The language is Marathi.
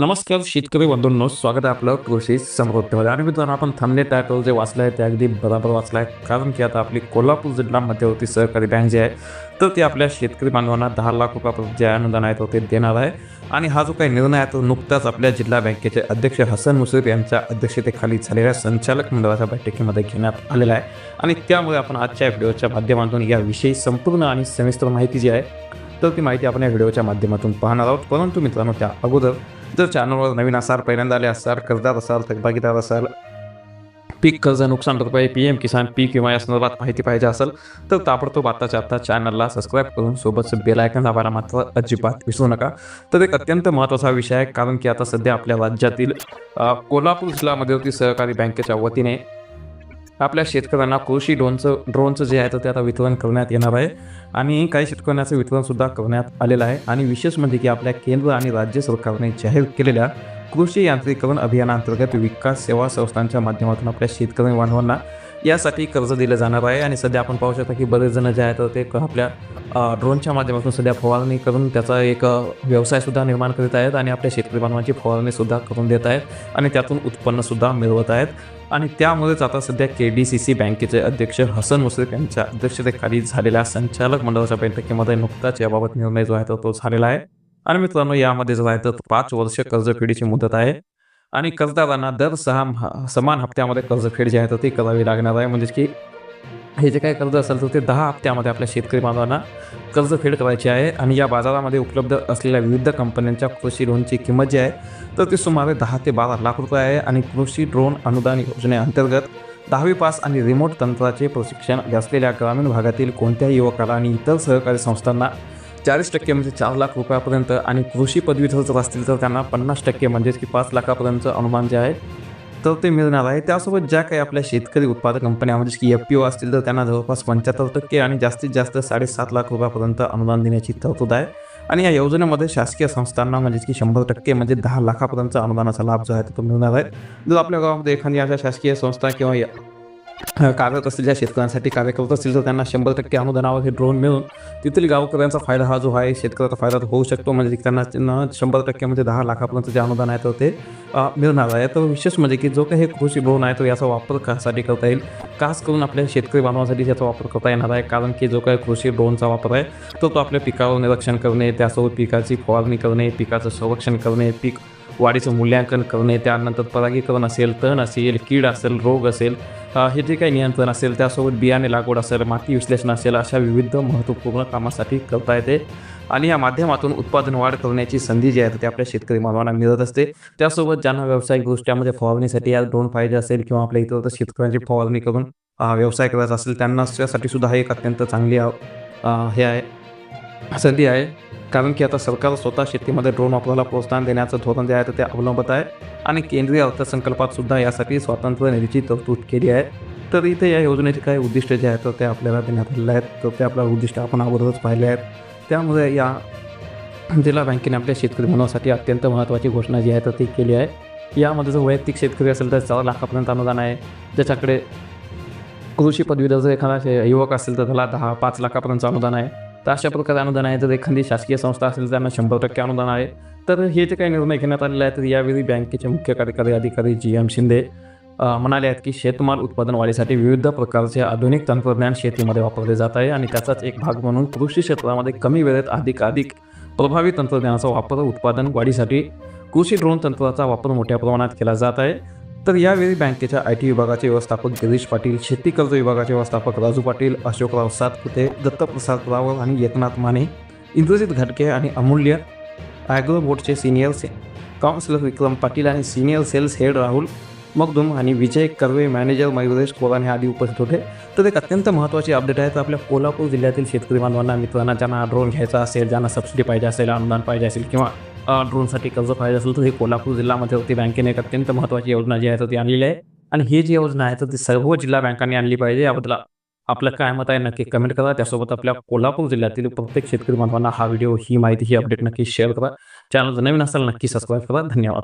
नमस्कार शेतकरी बंधूंनो स्वागत आहे आपलं कृषी समृद्धीमध्ये. आणि मित्रांनो आपण थांबणे टायटल जे वाचलं आहे ते अगदी बरोबर वाचलं आहे कारण की आता आपली कोल्हापूर जिल्हा मध्यवर्ती सहकारी बँक जी आहे तर ती आपल्या शेतकरी बांधवांना दहा लाख रुपयापर्यंत जे अनुदान आहे तो ते देणार आहे. आणि हा जो काही निर्णय आहे तो नुकताच आपल्या जिल्हा बँकेचे अध्यक्ष हसन मुश्रीफ यांच्या अध्यक्षतेखाली झालेल्या संचालक मंडळाच्या बैठकीमध्ये घेण्यात आलेला आहे. आणि त्यामुळे आपण आजच्या व्हिडिओच्या माध्यमातून याविषयी संपूर्ण आणि सविस्तर माहिती जी आहे तर ती माहिती आपण या व्हिडिओच्या माध्यमातून पाहणार आहोत. परंतु मित्रांनो त्या अगोदर जर चॅनलवर नवीन असाल पहिल्यांदा आले असाल कर्जदार असाल थकबागीदार असाल पीक कर्ज नुकसान भरपाई पी एम किसान पीक विमा या संदर्भात माहिती पाहिजे असेल तर ताबडतोब आत्ताच्या आत्ता चॅनलला सबस्क्राईब करून सोबतच बेल आयकन दाबायला मात्र अजिबात विसरू नका. तर एक अत्यंत महत्त्वाचा विषय आहे कारण की आता सध्या आपल्या राज्यातील कोल्हापूर जिल्हा मध्यवर्ती सहकारी बँकेच्या वतीने आपल्या शेतकऱ्यांना कृषी ड्रोनचं ड्रोनचं जे आहे तर ते आता वितरण करण्यात येणार आहे. आणि काही शेतकऱ्यांचं वितरणसुद्धा करण्यात आलेलं आहे. आणि विशेष म्हणजे की आपल्या केंद्र आणि राज्य सरकारने जाहीर केलेल्या कृषी यांत्रिकरण अभियानांतर्गत विकास सेवा संस्थांच्या माध्यमातून आपल्या शेतकरी बांधवांना यासाठी कर्ज दिलं जाणार आहे. आणि सध्या आपण पाहू शकता की बरेच जण जे आहेत तर ते आपल्या ड्रोनच्या माध्यमातून सध्या फवारणी करून त्याचा एक व्यवसायसुद्धा निर्माण करीत आहेत आणि आपल्या शेतकरी बांधवांची फवारणीसुद्धा करून देत आहेत आणि त्यातून उत्पन्नसुद्धा मिळवत आहेत. आणि त्यामुळेच आता सध्या के डी सी सी बँकेचे अध्यक्ष हसन मुश्रीफ यांच्या अध्यक्षतेखाली झालेल्या संचालक मंडळाच्या बैठकीमध्ये नुकताच याबाबत निर्णय जो आहे तो झालेला आहे. आणि मित्रांनो यामध्ये जो आहे तर पाच वर्ष कर्जफेडीची मुदत आहे. आणि कर्जदारांना दर सहा महा- समान हप्त्यामध्ये कर्जफेड जी आहे तर ती करावी लागणार आहे. म्हणजेच की हे जे काही कर्ज असेल तर ते दहा हप्त्यामध्ये आपल्या शेतकरी बांधवांना कर्जफेड करायची आहे. आणि या बाजारामध्ये उपलब्ध असलेल्या विविध कंपन्यांच्या कृषी लोनची किंमत जी आहे तर ती सुमारे दहा ते बारा लाख रुपये आहे. आणि कृषी ड्रोन अनुदान योजनेअंतर्गत दहावी पास आणि रिमोट तंत्राचे प्रशिक्षण असलेल्या ग्रामीण भागातील कोणत्याही युवकाला आणि इतर सहकारी संस्थांना चाळीस टक्के म्हणजे चार लाख रुपयापर्यंत आणि कृषी पदवीधर जर असतील तर त्यांना पन्नास टक्के म्हणजेच की पाच लाखापर्यंत अनुमान जे आहे तर ते मिळणार आहे. त्यासोबत ज्या काही आपल्या शेतकरी उत्पादक कंपन्या म्हणजे की एफ पी ओ असतील तर त्यांना जवळपास पंच्याहत्तर टक्के आणि जास्तीत जास्त साडेसात लाख रुपयापर्यंत अनुदान देण्याची तरतूद आहे. आणि या योजनेमध्ये शासकीय संस्थांना म्हणजेच की शंभर टक्के म्हणजे दहा लाखापर्यंत अनुदानाचा लाभ जो आहे तो मिळणार आहे. जर आपल्या गावामध्ये एखादी अशा शासकीय संस्था किंवा कार्यरत असतील ज्या शेतकऱ्यांसाठी कार्य करत असतील तर त्यांना शंभर टक्के अनुदानावर हे ड्रोन मिळून तेथील गावकऱ्यांचा फायदा हा जो आहे शेतकऱ्याचा फायदा होऊ शकतो. म्हणजे की त्यांना शंभर टक्के म्हणजे दहा लाखापर्यंत जे अनुदान आहे तर ते मिळणार आहे. तर विशेष म्हणजे की जो काही हे कृषी भवन आहे तो याचा वापर कासाठी करता येईल? खास करून आपल्या शेतकरी बांधवासाठी याचा वापर करता येणार आहे. कारण की जो काही कृषी ड्रोनचा वापर आहे तो तो आपल्या पिकावर निरीक्षण करणे त्यासोबत पिकाची फवारणी करणे पिकाचं संरक्षण करणे पीक वाढीचं मूल्यांकन करणे त्यानंतर परागीकरण असेल तण असेल कीड असेल रोग असेल हे जे काही नियंत्रण असेल त्यासोबत बियाणे लागवड असेल माती विश्लेषण असेल अशा विविध महत्त्वपूर्ण कामासाठी करता येते. आणि या माध्यमातून उत्पादन वाढ करण्याची संधी जी आहे ती आपल्या शेतकरी मानवांना मिळत असते. त्यासोबत ज्यांना व्यावसायिक दृष्ट्यामध्ये म्हणजे फवारणीसाठी या ड्रोन पाहिजे असेल किंवा आपल्या इतर शेतकऱ्यांची फवारणी करून व्यवसाय करायचा असेल त्यांना त्यासाठी सुद्धा एक अत्यंत चांगली हे आहे. संधी आहे. कारण की आता सरकार स्वतः शेतीमध्ये ड्रोन वापरायला प्रोत्साहन देण्याचं धोरण जे आहे तर ते अवलंबत आहे. आणि केंद्रीय अर्थसंकल्पात सुद्धा यासाठी स्वातंत्र्य निधीची तरतूद केली आहे. तर इथे या योजनेचे काही उद्दिष्ट जे आहेत तर ते आपल्याला देण्यात आलेले आहेत. तर ते आपल्याला उद्दिष्ट आपण अगोदरच पाहिले आहेत. त्यामुळे या जिल्हा बँकेने आपल्या शेतकरी बनवण्यासाठी अत्यंत महत्त्वाची घोषणा जी आहे तर ती केली आहे. यामध्ये जर वैयक्तिक शेतकरी असेल तर चार लाखापर्यंत अनुदान आहे. ज्याच्याकडे कृषी पदवीधर जर एखादा युवक असेल तर त्याला दहा पाच लाखापर्यंत अनुदान आहे. तर अशा प्रकारे अनुदान आहे जर एखादी शासकीय संस्था असेल त्यांना शंभर टक्के अनुदान आहे तर हे जे काही निर्णय घेण्यात आलेले आहेत तर यावेळी बँकेचे मुख्य कार्यकारी अधिकारी जी एम शिंदे म्हणाले आहेत की शेतमाल उत्पादन वाढीसाठी विविध प्रकारचे आधुनिक तंत्रज्ञान शेतीमध्ये वापरले जात आहे आणि त्याचाच एक भाग म्हणून कृषी क्षेत्रामध्ये कमी वेळेत अधिकाधिक प्रभावी तंत्रज्ञानाचा वापर उत्पादन वाढीसाठी कृषी ड्रोन तंत्राचा वापर मोठ्या प्रमाणात केला जात आहे तर यावेळी बँकेच्या आय टी विभागाचे व्यवस्थापक गिरीश पाटील शेती कर्ज विभागाचे व्यवस्थापक राजू पाटील अशोकराव सातपुते दत्तप्रसाद रावळ आणि एकनाथ माने इंद्रजित घटके आणि अमूल्य ॲग्रो बोर्डचे सिनियर से काउन्सिलर विक्रम पाटील आणि senior sales head Rahul Magdum आणि विजय कर्वे मॅनेजर मयुरेश कोराने आदी उपस्थित होते. तर एक अत्यंत महत्त्वाची अपडेट आहे तर आपल्या कोल्हापूर जिल्ह्यातील शेतकरी बांधवांना मित्रांना ज्यांना ड्रोन घ्यायचा असेल ज्यांना सबसिडी पाहिजे असेल अनुदान पाहिजे असेल किंवा ड्रोनसाठी कर्ज पाहिजे असेल तर हे कोल्हापूर जिल्ह्यामध्ये होती. बँकेने एक अत्यंत महत्त्वाची योजना जी आहे तर ती आणलेली आहे. आणि ही जी योजना आहे तर ती सर्व जिल्हा बँकांनी आणली पाहिजे. याबद्दल आपलं काय मत आहे नक्की कमेंट करा. त्यासोबत आपल्या कोल्हापूर जिल्ह्यातील प्रत्येक शेतकरी बांधवांना हा व्हिडिओ ही माहिती ही अपडेट नक्की शेअर करा. चॅनल नवीन असेल नक्की सबस्क्राईब करा. धन्यवाद.